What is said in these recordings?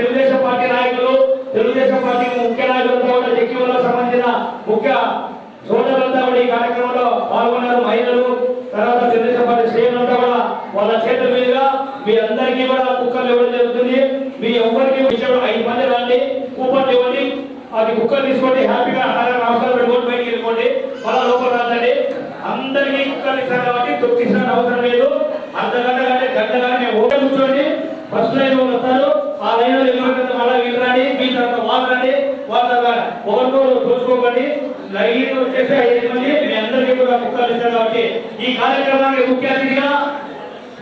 Telugu Desam party నాయకులు Telugu Desam party ముఖ్య నాయకులతో కూడా సంబంధించిన ముఖ్య సోదరులంతా కూడా ఈ కార్యక్రమంలో పాల్గొన్నారు. మహిళలు తర్వాత తెలుగుదేశం పార్టీ శ్రేణులంతా కూడా వాళ్ళ చేతుల మీదుగా మీ అందరికీ కూడా కుక్కర్లు ఇవ్వడం జరుగుతుంది. మీ ఎవరికి విషయం ఐదు మంది రాండి కూపన్లు ఇవ్వండి అది కుక్కర్ తీసుకోండి హ్యాపీగా అలాగే నమస్కారం పెట్టుకోండి బయటికి వెళ్ళిపోండి మళ్ళా లోపల రాదండి. అందరికీ కుక్కర్లు ఇస్తారు కాబట్టి తొక్కిసిన అవసరం లేదు. అర్ధ గంట కంటే గంట కానీ మేము ఓటే కూర్చోండి ఫస్ట్ లైన్ వాళ్ళు వస్తారు ఆ లైన్లో ఎవరికైతే మళ్ళీ వీళ్ళు రండి మీ తర్వాత వాళ్ళు వాళ్ళ తర్వాత ఒకరికొకరు చూసుకోకండి లైన్ వచ్చేసి ఐదు మంది మీ అందరికీ కూడా కుక్కలు ఇస్తారు కాబట్టి ఈ కార్యక్రమానికి ముఖ్య అతిథిగా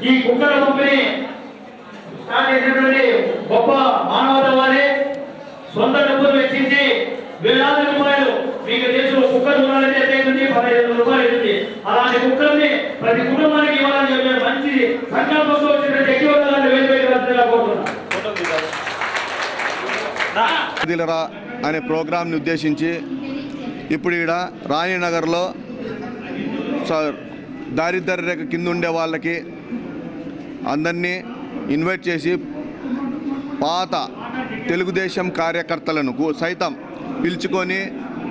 ఈ కుక్కల పంపిణీ స్టార్ట్ చేసినటువంటి గొప్ప మానవతావాది సొంత డబ్బులు వెచ్చించి వేలాది రూపాయలు మీకు తెలుసు కుక్కలు కొనాలంటే ఎంత అవుతుంది? పదహైదు వందల రూపాయలు అవుతుంది. అలాంటి కుక్కల్ని ప్రతి కుటుంబానికి ఇవ్వాలని చెప్పి మంచి సంకల్పంతో వచ్చిన ఎక్కువ దిలరా అనే ప్రోగ్రాంని ఉద్దేశించి ఇప్పుడు ఈడ రాణినగర్లో దారిద్ర్య రేఖ కింద ఉండే వాళ్ళకి అందరినీ ఇన్వైట్ చేసి పాత తెలుగుదేశం కార్యకర్తలను సైతం పిలుచుకొని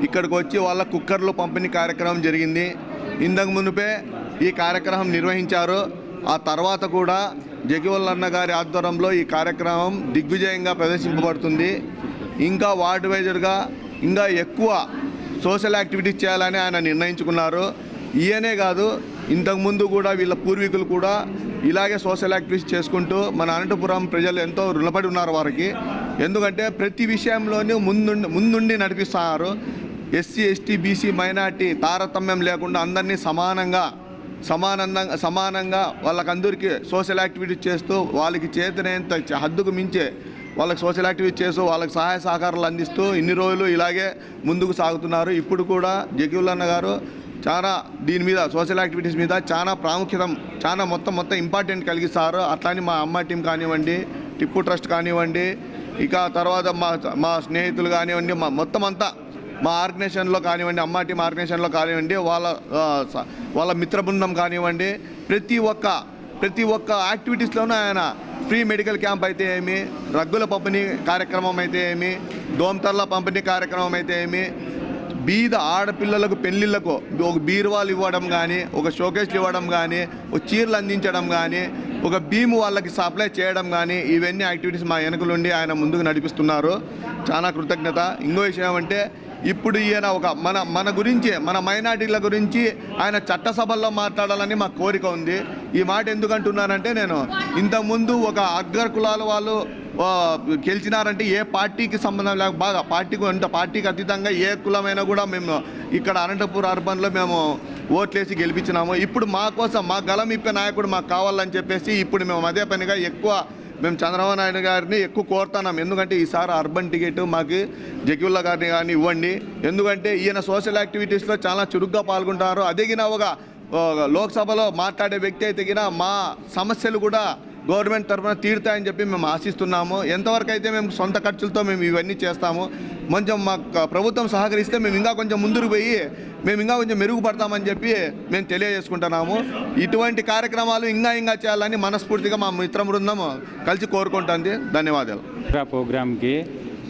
ఇక్కడికి వచ్చి వాళ్ళ కుక్కర్లు పంపిణీ కార్యక్రమం జరిగింది. ఇంతకు మునిపే ఈ కార్యక్రమం నిర్వహించారు. ఆ తర్వాత కూడా జగివల్ అన్న గారి ఆధ్వర్యంలో ఈ కార్యక్రమం దిగ్విజయంగా ప్రదర్శింపబడుతుంది. ఇంకా వార్డు వైజర్గా ఇంకా ఎక్కువ సోషల్ యాక్టివిటీస్ చేయాలని ఆయన నిర్ణయించుకున్నారు. ఈయనే కాదు ఇంతకుముందు కూడా వీళ్ళ పూర్వీకులు కూడా ఇలాగే సోషల్ యాక్టివిటీస్ చేసుకుంటూ మన అనంతపురం ప్రజలు ఎంతో రుణపడి ఉన్నారు వారికి. ఎందుకంటే ప్రతి విషయంలోనూ ముందుండి ముందుండి నడిపిస్తున్నారు. ఎస్సీ ఎస్టీ బీసీ మైనార్టీ తారతమ్యం లేకుండా అందరినీ సమానంగా సమానంగా సమానంగా వాళ్ళకందరికీ సోషల్ యాక్టివిటీస్ చేస్తూ వాళ్ళకి చేతనేంత హద్దుకు మించే వాళ్ళకి సోషల్ యాక్టివిటీ చేస్తూ వాళ్ళకి సహాయ సహకారాలు అందిస్తూ ఇన్ని రోజులు ఇలాగే ముందుకు సాగుతున్నారు. ఇప్పుడు కూడా జగ్గులన్న గారు చాలా దీని మీద సోషల్ యాక్టివిటీస్ మీద చాలా ప్రాముఖ్యత చాలా మొత్తం మొత్తం ఇంపార్టెంట్ కలిగిస్తారు. అట్లాని మా అమ్మ టీం కానివ్వండి టిప్పు ట్రస్ట్ కానివ్వండి ఇక తర్వాత మా మా స్నేహితులు కానివ్వండి మా మొత్తం అంతా మా ఆర్గనైజేషన్లో కానివ్వండి అమ్మ టీం ఆర్గనైజేషన్లో కానివ్వండి వాళ్ళ స- వాళ్ళ మిత్ర బృందం కానివ్వండి ప్రతి ఒక్క ప్రతి ఒక్క యాక్టివిటీస్లోనూ ఆయన ఫ్రీ మెడికల్ క్యాంప్ అయితే ఏమి రగ్గుల పంపిణీ కార్యక్రమం అయితే ఏమి దోమతర్ల పంపిణీ కార్యక్రమం అయితే ఏమి బీద ఆడపిల్లలకు పెళ్ళిళ్ళకు ఒక బీరువాలు ఇవ్వడం కానీ ఒక షోకేస్లు ఇవ్వడం కానీ ఒక చీరలు అందించడం కానీ ఒక భీము వాళ్ళకి సప్లై చేయడం కానీ ఇవన్నీ యాక్టివిటీస్ మా వెనుకలుండి ఆయన ముందుకు నడిపిస్తున్నారు. చాలా కృతజ్ఞత. ఇంకో విషయం అంటే ఇప్పుడు ఈయన ఒక మన మన గురించి మన మైనార్టీల గురించి ఆయన చట్టసభల్లో మాట్లాడాలని మా కోరిక ఉంది. ఈ మాట ఎందుకంటున్నానంటే నేను ఇంతకుముందు ఒక అగ్ర కులాల వాళ్ళు గెలిచినారంటే ఏ పార్టీకి సంబంధం లేక బాగా పార్టీకి అంటే పార్టీకి అతీతంగా ఏ కులమైనా కూడా మేము ఇక్కడ అనంతపూర్ అర్బన్లో మేము ఓట్లేసి గెలిపించినాము. ఇప్పుడు మా కోసం మా గలం ఇప్పే నాయకుడు మాకు కావాలని చెప్పేసి ఇప్పుడు మేము అదే పనిగా ఎక్కువ మేము చంద్రబాబు నాయుడు గారిని ఎక్కువ కోరుతున్నాం. ఎందుకంటే ఈసారి అర్బన్ టికెట్ మాకు జకివుల్లా గారిని కానీ ఇవ్వండి. ఎందుకంటే ఈయన సోషల్ యాక్టివిటీస్లో చాలా చురుగ్గా పాల్గొంటారు. అదిగిన ఒక ఒక లోక్సభలో మాట్లాడే వ్యక్తి అయితే మా సమస్యలు కూడా గవర్నమెంట్ తరఫున తీరుతాయని చెప్పి మేము ఆశిస్తున్నాము. ఎంతవరకు అయితే మేము సొంత ఖర్చులతో మేము ఇవన్నీ చేస్తాము కొంచెం మా ప్రభుత్వం సహకరిస్తే మేము ఇంకా కొంచెం ముందుకు పోయి మేము ఇంకా కొంచెం మెరుగుపడతామని చెప్పి మేము తెలియజేసుకుంటున్నాము. ఇటువంటి కార్యక్రమాలు ఇంకా ఇంకా చేయాలని మనస్ఫూర్తిగా మా మిత్ర బృందం కలిసి కోరుకుంటుంది. ధన్యవాదాలు. ప్రోగ్రామ్కి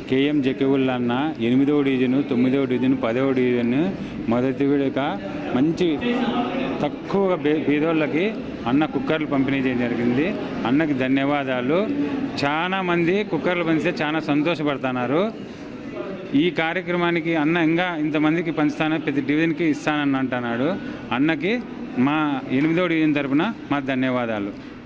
కేఎం జకివుల్ అన్న ఎనిమిదవ డివిజన్ తొమ్మిదవ డివిజన్ పదవ డివిజన్ మొదటి విడక మంచి తక్కువ బే- బీదోళ్ళకి అన్న కుక్కర్లు పంపిణీ చేయడం జరిగింది. అన్నకి ధన్యవాదాలు. చాలామంది కుక్కర్లు పంచితే చాలా సంతోషపడుతున్నారు. ఈ కార్యక్రమానికి అన్న ఇంకా ఇంతమందికి పంచుతానని ప్రతి డివిజన్కి ఇస్తానని అంటున్నాడు. అన్నకి మా ఎనిమిదవ డివిజన్ తరపున మా ధన్యవాదాలు.